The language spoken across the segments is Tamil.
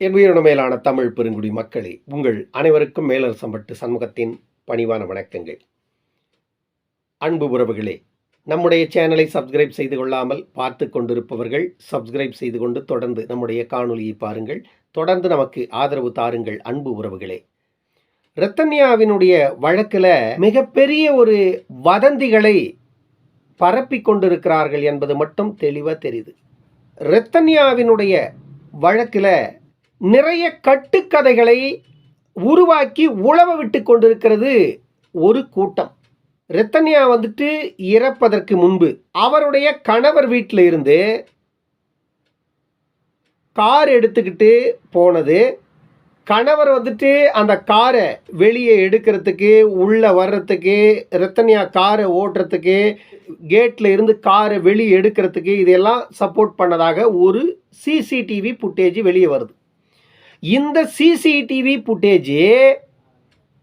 என் உயிரின மேலான தமிழ் பெருங்குடி மக்களே உங்கள் அனைவருக்கும் மேலரசம்பட்டு சண்முகத்தின் பணிவான வணக்கங்கள். அன்பு உறவுகளே நம்முடைய சேனலை சப்ஸ்கிரைப் செய்து கொள்ளாமல் பார்த்து கொண்டிருப்பவர்கள் சப்ஸ்கிரைப் செய்து கொண்டு தொடர்ந்து நம்முடைய காணொலியை பாருங்கள். தொடர்ந்து நமக்கு ஆதரவு தாருங்கள் அன்பு உறவுகளே. ரத்தன்யாவினுடைய வழக்கில் மிகப்பெரிய ஒரு வதந்திகளை பரப்பி கொண்டிருக்கிறார்கள் என்பது மட்டும் தெளிவாக தெரியுது. ரத்தன்யாவினுடைய வழக்கில் நிறைய கட்டுக்கதைகளை உருவாக்கி உழவ விட்டு கொண்டிருக்கிறது ஒரு கூட்டம். ரத்தன்யா வந்துட்டு இறப்பதற்கு முன்பு அவருடைய கணவர் வீட்டில் இருந்து கார் எடுத்துக்கிட்டு போனது. கணவர் வந்துட்டு அந்த காரை வெளியே எடுக்கிறதுக்கு உள்ளே வர்றதுக்கு ரத்தன்யா காரை ஓட்டுறதுக்கு கேட்டில் இருந்து காரை வெளியே எடுக்கிறதுக்கு இதெல்லாம் சப்போர்ட் பண்ணதாக ஒரு சிசிடிவி ஃபுட்டேஜ் வெளியே வருது. இந்த சிசிடிவி ஃபுட்டேஜ்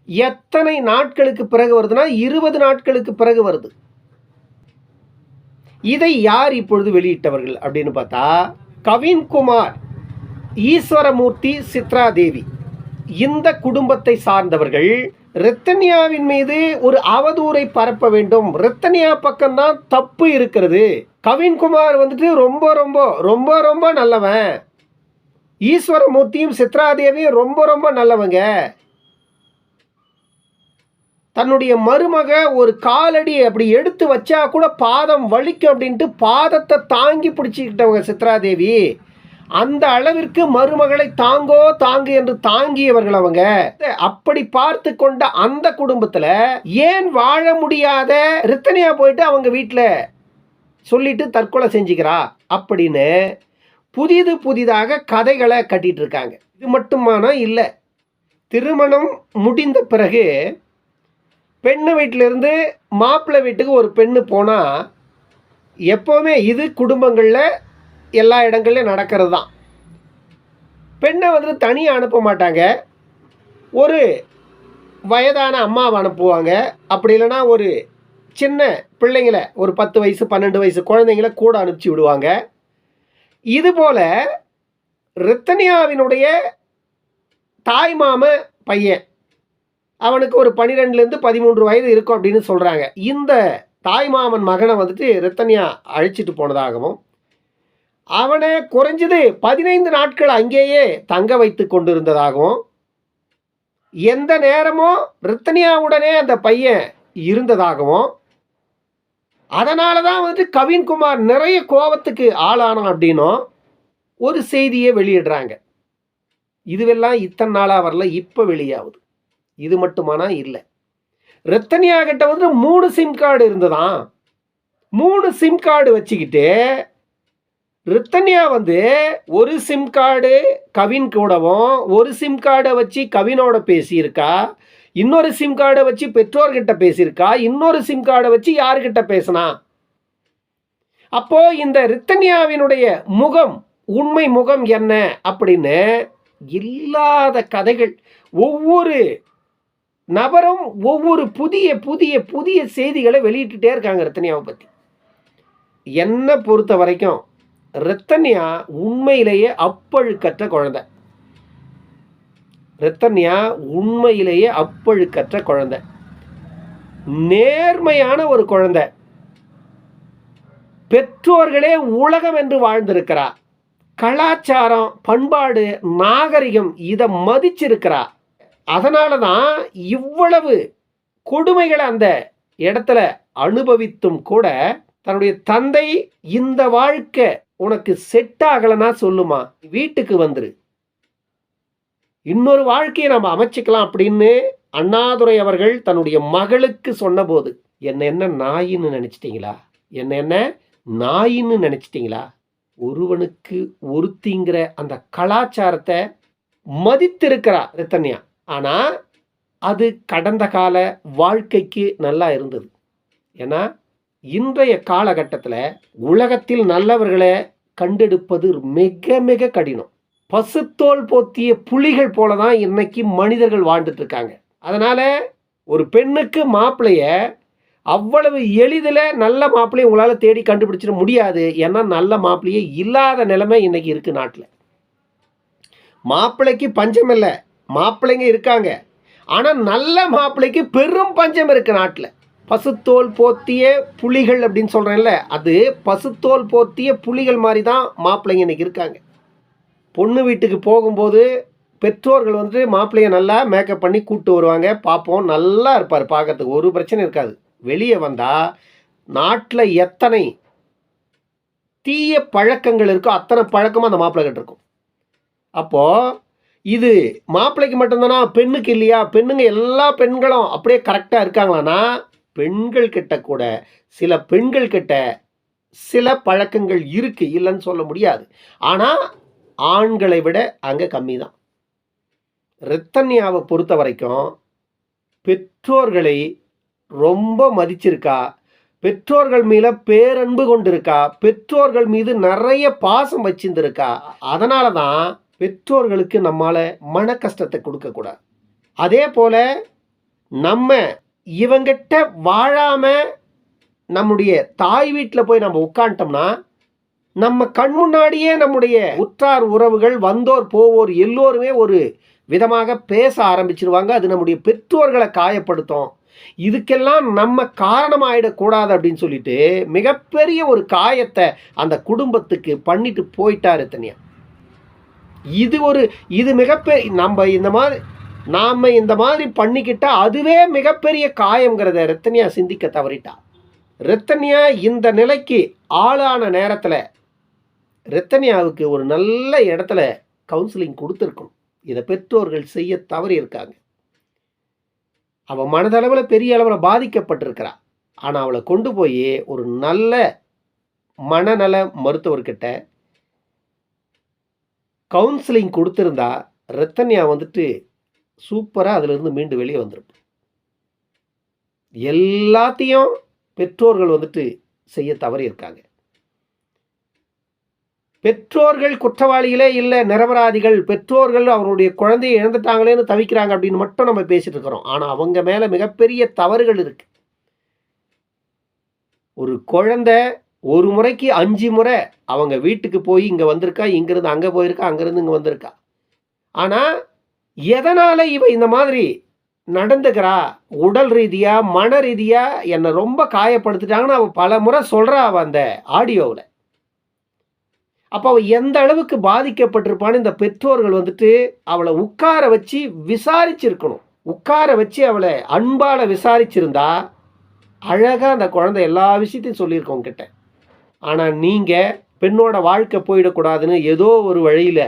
எத்தனை நாட்களுக்கு பிறகு வருதுன்னா இருபது நாட்களுக்கு பிறகு வருது. இதை யார் இப்பொழுது வெளியிட்டவர்கள் அப்படின்னு பார்த்தா கவின்குமார் ஈஸ்வரமூர்த்தி சித்ரா தேவி இந்த குடும்பத்தை சார்ந்தவர்கள் ரத்தன்யாவின் மீது ஒரு அவதூறை பரப்ப வேண்டும். ரத்தன்யா பக்கம்தான் தப்பு இருக்கிறது. கவின்குமார் வந்துட்டு ரொம்ப ரொம்ப ரொம்ப ரொம்ப நல்லவன். ஈஸ்வரமூர்த்தியும் சித்ராதேவியும் ரொம்ப ரொம்ப நல்லவங்க. தன்னுடைய மருமக ஒரு காலடி அப்படி எடுத்து வச்சா கூட பாதம் வலிக்கும் அப்படின்ட்டு பாதத்தை தாங்கி பிடிச்சிக்கிட்டவங்க சித்ராதேவி. அந்த அளவிற்கு மருமகளை தாங்கோ தாங்கு என்று தாங்கியவர்கள் அவங்க. அப்படி பார்த்து கொண்ட அந்த குடும்பத்தில் ஏன் வாழ முடியாத ரித்தனியா போயிட்டு அவங்க வீட்டில் சொல்லிட்டு தற்கொலை செஞ்சுக்கிறா அப்படின்னு புதிது புதிதாக கதைகளை கட்டிட்டு இருக்காங்க இது மட்டுமானா இல்லை திருமணம் முடிந்த பிறகு பெண்ணு வீட்டிலேருந்து மாப்பிள்ளை வீட்டுக்கு ஒரு பெண்ணு போனால் எப்போவுமே இது குடும்பங்களில் எல்லா இடங்கள்லையும் நடக்கிறது தான் பெண்ணை வந்துட்டு தனியாக அனுப்ப மாட்டாங்க. ஒரு வயதான அம்மாவை அனுப்புவாங்க. அப்படி இல்லைன்னா ஒரு சின்ன பிள்ளைங்கள ஒரு பத்து வயசு பன்னெண்டு வயசு குழந்தைங்கள கூட அனுப்பிச்சி விடுவாங்க. இதுபோல் ரித்தனியாவினுடைய தாய்மாம பையன் அவனுக்கு ஒரு பன்னிரெண்டுலேருந்து பதிமூன்று வயது இருக்கும் அப்படின்னு சொல்கிறாங்க இந்த தாய்மாமன் மகனை வந்துட்டு ரித்தனியா அழைச்சிட்டு போனதாகவும் அவனை குறைஞ்சது பதினைந்து நாட்கள் அங்கேயே தங்க வைத்து கொண்டிருந்ததாகவும் எந்த நேரமும் ரித்தனியாவுடனே அந்த பையன் இருந்ததாகவும் அதனால தான் வந்துட்டு கவின்குமார் நிறைய கோபத்துக்கு ஆளானான் அப்படின்னும் ஒரு செய்தியை வெளியிடுறாங்க. இதுவெல்லாம் இத்தனை நாளாக வரல இப்போ வெளியாகுது. இது மட்டுமானா இல்லை. ரத்தனியா கிட்ட வந்து மூணு சிம் கார்டு இருந்ததாம். மூணு சிம் கார்டு வச்சுக்கிட்டு ரித்தன்யா வந்து ஒரு சிம் கார்டு கவின் கூடவும் ஒரு சிம் கார்டை வச்சு கவினோட பேசியிருக்கா. இன்னொரு சிம் கார்டை வச்சு பெற்றோர்கிட்ட பேசியிருக்கா? இன்னொரு சிம் கார்டை வச்சு யாருக்கிட்ட பேசினா? அப்போ இந்த ரித்தன்யாவினுடைய முகம் உண்மை முகம் என்ன அப்படின்னு இல்லாத கதைகள். ஒவ்வொரு நபரும் ஒவ்வொரு புதிய புதிய புதிய செய்திகளை வெளியிட்டுட்டே இருக்காங்க ரத்தன்யாவை பற்றி என்னை பொறுத்த வரைக்கும் ரத்தன்யா உண்மையிலேயே அப்பழுக்கற்ற குழந்தை. ரத்தன்யா உண்மையிலேயே அப்பழுக்கற்ற குழந்தை. நேர்மையான ஒரு குழந்தை. பெற்றோர்களே உலகம் என்று வாழ்ந்திருக்கிறா கலாச்சாரம் பண்பாடு நாகரிகம் இதை மதிச்சிருக்கிறா அதனால தான் இவ்வளவு கொடுமைகளை அந்த இடத்துல அனுபவித்தும் கூட தன்னுடைய தந்தை இந்த வாழ்க்கை உனக்கு செட் ஆகலைன்னா சொல்லுமா? வீட்டுக்கு வந்துரு. இன்னொரு வாழ்க்கையை நம்ம அமைச்சிக்கலாம் அப்படின்னு அண்ணாதுரை அவர்கள் தன்னுடைய மகளுக்கு சொன்னபோது என்ன என்ன நாயின்னு நினச்சிட்டிங்களா? என்ன என்ன நாயின்னு நினச்சிட்டிங்களா? ஒருவனுக்கு ஒருத்திங்கிற அந்த கலாச்சாரத்தை மதித்திருக்கிறா ரித்தன்யா. ஆனால் அது கடந்த கால வாழ்க்கைக்கு நல்லா இருந்தது. ஏன்னா இன்றைய காலகட்டத்தில் உலகத்தில் நல்லவர்களை கண்டெடுப்பது மிக மிக கடினம். பசுத்தோல் போத்திய புலிகள் போல தான் இன்னைக்கு மனிதர்கள் வாழ்ந்துட்டு இருக்காங்க அதனால் ஒரு பெண்ணுக்கு மாப்பிளைய அவ்வளவு எளிதில் நல்ல மாப்பிள்ளையை உங்களால் தேடி கண்டுபிடிச்சிட முடியாது. ஏன்னா நல்ல மாப்பிள்ளையே இல்லாத நிலைமை இன்னைக்கு இருக்குது நாட்டில். மாப்பிள்ளைக்கு பஞ்சம் இல்லை. மாப்பிள்ளைங்க இருக்காங்க. ஆனால் நல்ல மாப்பிள்ளைக்கு பெரும் பஞ்சம் இருக்குது நாட்டில். பசுத்தோல் போத்திய புலிகள் அப்படின்னு சொல்கிறேன்ல அது பசுத்தோல் போத்திய புலிகள் மாதிரி தான் மாப்பிள்ளைங்க இன்றைக்கி இருக்காங்க. பொண்ணு வீட்டுக்கு போகும்போது பெற்றோர்கள் வந்து மாப்பிள்ளையை நல்லா மேக்கப் பண்ணி கூப்பிட்டு வருவாங்க. பார்ப்போம். நல்லா இருப்பார் பார்க்கறதுக்கு. ஒரு பிரச்சனை இருக்காது. வெளியே வந்தால் நாட்டில் எத்தனை தீய பழக்கங்கள் இருக்கோ அத்தனை பழக்கமும் அந்த மாப்பிள்ளை கிட்ட இருக்கும். அப்போது இது மாப்பிள்ளைக்கு மட்டும்தானா? பெண்ணுக்கு இல்லையா? பெண்ணுங்க எல்லா பெண்களும் அப்படியே கரெக்டாக இருக்காங்களான்னா பெண்கள் கிட்ட கூட சில பெண்கள் கிட்ட சில பழக்கங்கள் இருக்குது இல்லைன்னு சொல்ல முடியாது. ஆனால் ஆண்களை விட அங்கே கம்மி தான் ரத்தன்யாவை பொறுத்த வரைக்கும் பெற்றோர்களை ரொம்ப மதிச்சிருக்கா பெற்றோர்கள் மீத பேரன்பு கொண்டிருக்கா பெற்றோர்கள் மீது நிறைய பாசம் வச்சிருந்திருக்கா அதனால தான் பெற்றோர்களுக்கு நம்மால் மன கஷ்டத்தை கொடுக்கக்கூடாது அதே போல் நம்ம இவங்கிட்ட வாழாமல் நம்முடைய தாய் வீட்டில் போய் நம்ம உட்காந்துட்டோம்னா நம்ம கண் முன்னாடியே நம்முடைய உற்றார் உறவுகள் வந்தோர் போவோர் எல்லோருமே ஒரு விதமாக பேச ஆரம்பிச்சிருவாங்க. அது நம்முடைய பெற்றோர்களை காயப்படுத்தும். இதுக்கெல்லாம் நம்ம காரணமாயிடக்கூடாது அப்படின்னு சொல்லிட்டு மிகப்பெரிய ஒரு காயத்தை அந்த குடும்பத்துக்கு பண்ணிட்டு போயிட்டாரு தனியா. இது ஒரு இது மிகப்பெரிய நம்ம இந்த மாதிரி நாம் இந்த மாதிரி பண்ணிக்கிட்டால் அதுவே மிகப்பெரிய காயங்கிறத ரத்தனியா சிந்திக்க தவறிட்டா. ரத்தனியா இந்த நிலைக்கு ஆளான நேரத்தில் ரத்தனியாவுக்கு ஒரு நல்ல இடத்துல கவுன்சிலிங் கொடுத்துருக்கணும். இதை பெற்றோர்கள் செய்ய தவறி இருக்காங்க அவள் மனதளவில் பெரிய அளவில் பாதிக்கப்பட்டிருக்கிறா. ஆனால் அவளை கொண்டு போய் ஒரு நல்ல மனநல மருத்துவர்கிட்ட கவுன்சிலிங் கொடுத்துருந்தா ரத்தன்யா வந்துட்டு சூப்பராக அதிலிருந்து மீண்டு வெளியே வந்திருப்போம் எல்லாத்தையும் பெற்றோர்கள் வந்துட்டு செய்ய தவறி இருக்காங்க பெற்றோர்கள் குற்றவாளிகளே இல்லை நிரபராதிகள் பெற்றோர்கள் அவருடைய குழந்தையை இழந்துட்டாங்களேன்னு தவிக்கிறாங்க அப்படின்னு மட்டும் நம்ம பேசிட்டு இருக்கிறோம். ஆனால் அவங்க மேலே மிகப்பெரிய தவறுகள் இருக்கு. ஒரு குழந்தை ஒரு முறைக்கு அஞ்சு முறை அவங்க வீட்டுக்கு போய் இங்கே வந்திருக்கா இங்கேருந்து அங்கே போயிருக்கா அங்கேருந்து இங்கே வந்திருக்கா. ஆனால் எதனால் இவ இந்த மாதிரி நடந்துக்கிறா? உடல் ரீதியாக மன ரீதியாக என்னை ரொம்ப காயப்படுத்திட்டாங்கன்னு அவள் பல முறை சொல்கிறா அவள் அந்த ஆடியோவில். அப்போ அவள் எந்த அளவுக்கு பாதிக்கப்பட்டிருப்பான்னு இந்த பெற்றோர்கள் வந்துட்டு அவளை உட்கார வச்சு விசாரிச்சிருக்கணும். உட்கார வச்சு அவளை அன்பால் விசாரிச்சிருந்தா அழகாக அந்த குழந்தை எல்லா விஷயத்தையும் சொல்லியிருக்கோம் கிட்ட ஆனால் நீங்கள் பெண்ணோட வாழ்க்கை போயிடக்கூடாதுன்னு ஏதோ ஒரு வழியில்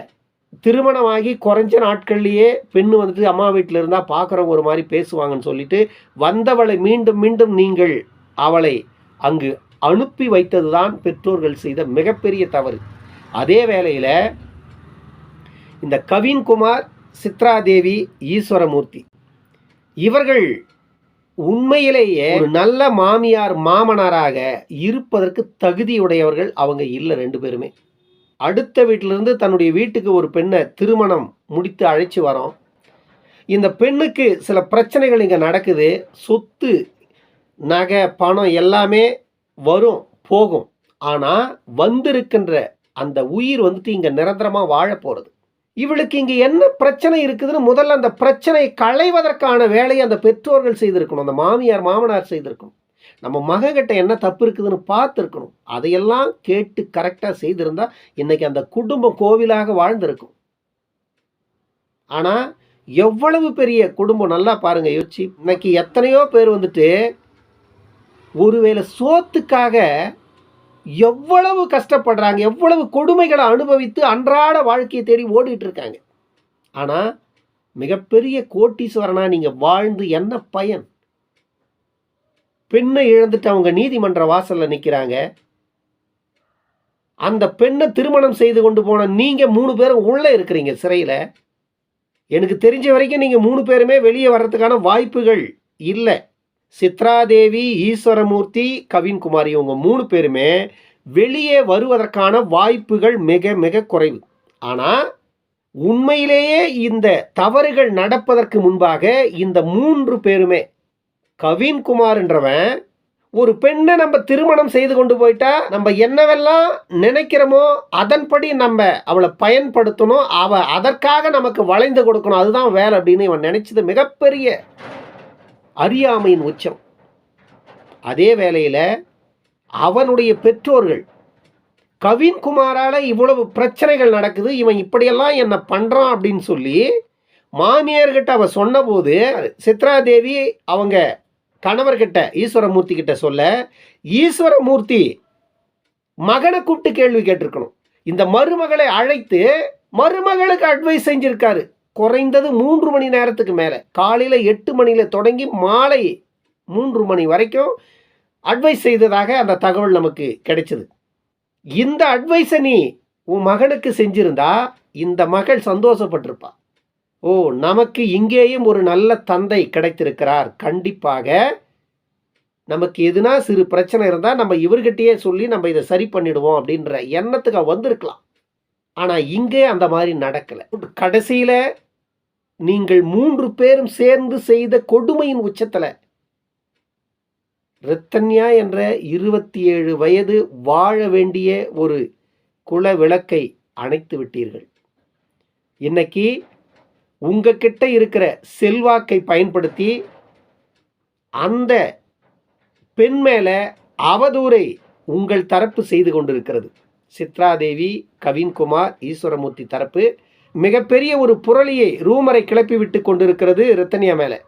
திருமணமாகி குறைஞ்ச நாட்கள்லேயே பெண்ணு வந்துட்டு அம்மா வீட்டில் இருந்தால் பார்க்குறவங்க ஒரு மாதிரி பேசுவாங்கன்னு சொல்லிட்டு வந்தவளை மீண்டும் மீண்டும் நீங்கள் அவளை அங்கு அனுப்பி வைத்தது தான் பெற்றோர்கள் செய்த மிகப்பெரிய தவறு. அதே வேளையில் இந்த கவின்குமார் சித்ராதேவி ஈஸ்வரமூர்த்தி இவர்கள் உண்மையிலேயே ஒரு நல்ல மாமியார் மாமனாராக இருப்பதற்கு தகுதியுடையவர்கள் அவங்க இல்லை ரெண்டு பேருமே. அடுத்த வீட்டிலிருந்து தன்னுடைய வீட்டுக்கு ஒரு பெண்ணை திருமணம் முடித்து அழைச்சி வரோம். இந்த பெண்ணுக்கு சில பிரச்சனைகள் இங்கே நடக்குது. சொத்து நகை பணம் எல்லாமே வரும் போகும். ஆனால் வந்திருக்கின்ற அந்த உயிர் வந்துட்டு இங்கே நிரந்தரமாக வாழ போகிறது இவளுக்கு இங்கே என்ன பிரச்சனை இருக்குதுன்னு முதல்ல அந்த பிரச்சனையை களைவதற்கான வேலையை அந்த பெற்றோர்கள் செய்திருக்கணும் அந்த மாமியார் மாமனார் செய்திருக்கணும். நம்ம மகன்கிட்ட என்ன தப்பு இருக்குதுன்னு பார்த்துருக்கணும். அதையெல்லாம் கேட்டு கரெக்டாக செய்திருந்தா இன்றைக்கி அந்த குடும்பம் கோவிலாக வாழ்ந்திருக்கும். ஆனால் எவ்வளவு பெரிய குடும்பம் நல்லா பாருங்க யோசிச்சு. இன்னைக்கு எத்தனையோ பேர் வந்துட்டு ஒருவேளை சோத்துக்காக எவ்வளவு கஷ்டப்படுறாங்க எவ்வளவு கொடுமைகளை அனுபவித்து அன்றாட வாழ்க்கையை தேடி ஓடிட்டு இருக்காங்க ஆனால் மிகப்பெரிய கோட்டீஸ்வரனா நீங்கள் வாழ்ந்து என்ன பயன்? பெண்ணை இழந்துட்டு அவங்க நீதிமன்ற வாசலில் நிற்கிறாங்க அந்த பெண்ணை திருமணம் செய்து கொண்டு போன நீங்கள் மூணு பேரும் உள்ளே இருக்கிறீங்க சிறையில். எனக்கு தெரிஞ்ச வரைக்கும் நீங்கள் மூணு பேருமே வெளியே வர்றதுக்கான வாய்ப்புகள் இல்லை. சித்ராதேவி ஈஸ்வரமூர்த்தி கவின்குமார் இவங்க மூணு பேருமே வெளியே வருவதற்கான வாய்ப்புகள் மிக மிக குறைவு. ஆனால் உண்மையிலேயே இந்த தவறுகள் நடப்பதற்கு முன்பாக இந்த மூன்று பேருமே கவின்குமார்ன்றவன் ஒரு பெண்ணை நம்ம திருமணம் செய்து கொண்டு போயிட்டா நம்ம என்னவெல்லாம் நினைக்கிறோமோ அதன்படி நம்ம அவளை பயன்படுத்தணும் அவ அதற்காக நமக்கு வளைந்து கொடுக்கணும் அதுதான் வேலை அப்படின்னு இவன் நினைச்சது மிகப்பெரிய அறியாமையின் உச்சம். அதே வேளையில் அவனுடைய பெற்றோர்கள் கவின்குமாரால் இவ்வளவு பிரச்சனைகள் நடக்குது இவன் இப்படியெல்லாம் என்ன பண்ணுறான் அப்படின்னு சொல்லி மாமியார்கிட்ட அவன் சொன்னபோது சித்ரா தேவி அவங்க கணவர்கிட்ட ஈஸ்வரமூர்த்தி கிட்ட சொல்ல ஈஸ்வரமூர்த்தி மகனை கூப்பிட்டு கேள்வி கேட்டிருக்கணும். இந்த மருமகளை அழைத்து மருமகளுக்கு அட்வைஸ் செஞ்சுருக்காரு. குறைந்தது மூன்று மணி நேரத்துக்கு மேலே. காலையில் எட்டு மணியில் தொடங்கி மாலை மூன்று மணி வரைக்கும் அட்வைஸ் செய்ததாக அந்த தகவல் நமக்கு கிடைச்சது. இந்த அட்வைஸை நீ உன் மகனுக்கு செஞ்சிருந்தா இந்த மகள் சந்தோஷப்பட்டிருப்பா. ஓ நமக்கு இங்கேயும் ஒரு நல்ல தந்தை கிடைத்திருக்கிறார். கண்டிப்பாக நமக்கு எதுனா சிறு பிரச்சனை இருந்தால் நம்ம இவர்கிட்டயே சொல்லி நம்ம இதை சரி பண்ணிடுவோம் அப்படின்ற எண்ணத்துக்கு வந்திருக்கலாம். ஆனால் இங்கே அந்த மாதிரி நடக்கலை. கடைசியில் நீங்கள் மூன்று பேரும் சேர்ந்து செய்த கொடுமையின் உச்சத்தில். ரித்தன்யா என்ற இருபத்தி ஏழு வயது வாழ வேண்டிய ஒரு குல விளக்கை அணைத்து விட்டீர்கள். இன்னைக்கு உங்ககிட்ட இருக்கிற செல்வாக்கை பயன்படுத்தி அந்த பெண் மேலே அவதூறை உங்கள் தரப்பு செய்து கொண்டிருக்கிறது. சித்ராதேவி கவின்குமார் ஈஸ்வரமூர்த்தி தரப்பு மிகப்பெரிய ஒரு புரளியை ரூமரை கிளப்பி விட்டு கொண்டிருக்கிறது ரத்தனியா மேலே.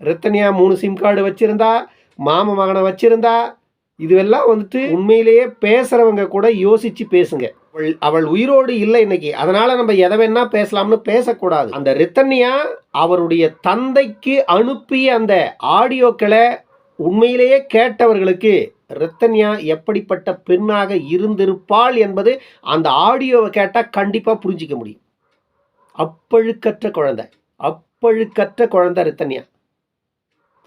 ரத்தனியா மூணு சிம் கார்டு வச்சிருந்தா மாம மகனை வச்சிருந்தா இதுவெல்லாம் வந்துட்டு உண்மையிலேயே பேசுறவங்க கூட யோசிச்சு பேசுங்க. அவள் அவள் உயிரோடு இல்லை இன்னைக்கு. அதனால நம்ம எதை வேணா பேசலாம்னு பேசக்கூடாது. அந்த ரித்தன்யா அவருடைய தந்தைக்கு அனுப்பிய அந்த ஆடியோக்களை உண்மையிலேயே கேட்டவர்களுக்கு ரித்தன்யா எப்படிப்பட்ட பெண்ணாக இருந்திருப்பாள் என்பது அந்த ஆடியோவை கேட்டால் கண்டிப்பாக புரிஞ்சிக்க முடியும். அப்பழுக்கற்ற குழந்தை அப்பழுக்கற்ற குழந்தை ரித்தன்யா.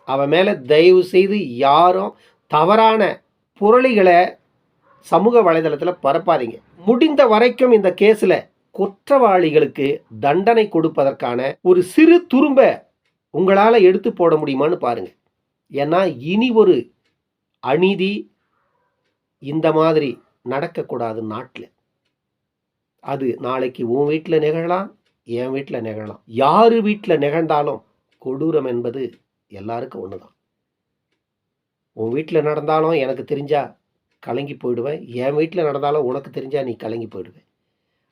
அவன் மேலே தயவு செய்து யாரும் தவறான புரளிகளை சமூக வலைதளத்தில் பரப்பாதீங்க. முடிந்த வரைக்கும் இந்த கேஸில் குற்றவாளிகளுக்கு தண்டனை கொடுப்பதற்கான ஒரு சிறு துரும்ப உங்களால் எடுத்து போட முடியுமான்னு பாருங்கள் ஏன்னா இனி ஒரு அநீதி இந்த மாதிரி நடக்கக்கூடாது நாட்டில். அது நாளைக்கு உன் வீட்டில் நிகழலாம் என் வீட்டில் நிகழலாம். யார் வீட்டில் நிகழ்ந்தாலும் கொடூரம் என்பது எல்லாருக்கும் ஒன்று தான் உன் வீட்டில் நடந்தாலும் எனக்கு தெரிஞ்சா கலங்கி போயிடுவேன். என் வீட்டில் நடந்தாலும் உனக்கு தெரிஞ்சா நீ கலங்கி போயிடுவேன்.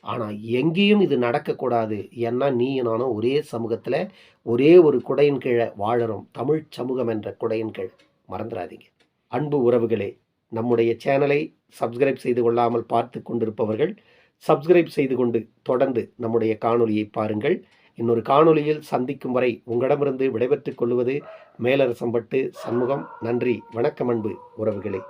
ஆனால் எங்கேயும் இது நடக்கக்கூடாது ஏன்னா நீ நானும் ஒரே சமூகத்தில் ஒரே ஒரு குடையின் கீழே வாழறோம். தமிழ் சமூகம் என்ற குடையின் கீழே. மறந்துடாதீங்க. அன்பு உறவுகளே நம்முடைய சேனலை சப்ஸ்கிரைப் செய்து கொள்ளாமல் பார்த்து கொண்டிருப்பவர்கள் சப்ஸ்கிரைப் செய்து கொண்டு தொடர்ந்து நம்முடைய காணொலியை பாருங்கள். இன்னொரு காணொலியில் சந்திக்கும் வரை உங்களிடமிருந்து விடைபெற்றுக் கொள்வது மேலரசம்பட்டு சண்முகம். நன்றி வணக்கம் அன்பு உறவுகளே.